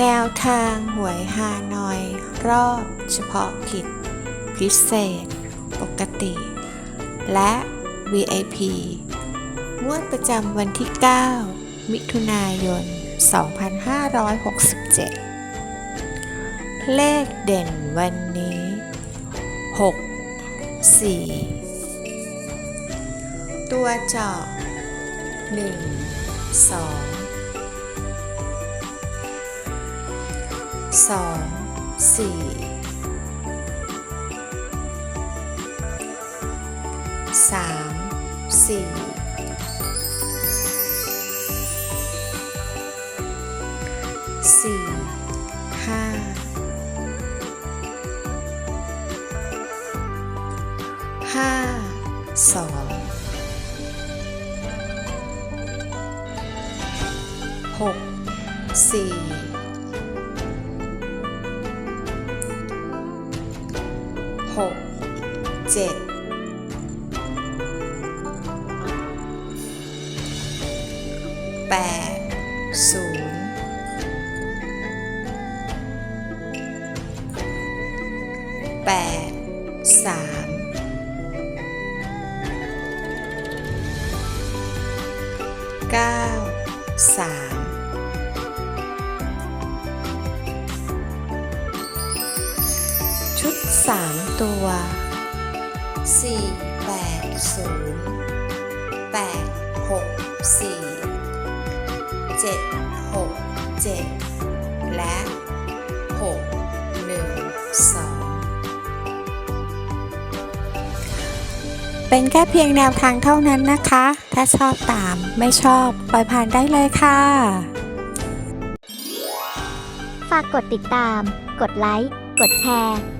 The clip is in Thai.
แนวทางหวยฮานอย รอบเฉพาะกิจ พิเศษ ปกติ และ VIP งวดประจำวันที่ 9 มิถุนายน 2567 เลขเด่นวันนี้ 6 4 ตัวเจาะ1 2 สองสี่สามสี่สี่ห้าห้าสองหกสี่ กเจ็ดแปดศูนย์แปดสามเก้าสาม สามตัวสี่แปดศูนย์แปดหกสี่เจ็ดหกเจ็ดและหกหนึ่งสองเป็นแค่เพียงแนวทางเท่านั้นนะคะ ถ้าชอบตามไม่ชอบ ปล่อยผ่านได้เลยค่ะ ฝากกดติดตาม กดไลค์ กดแชร์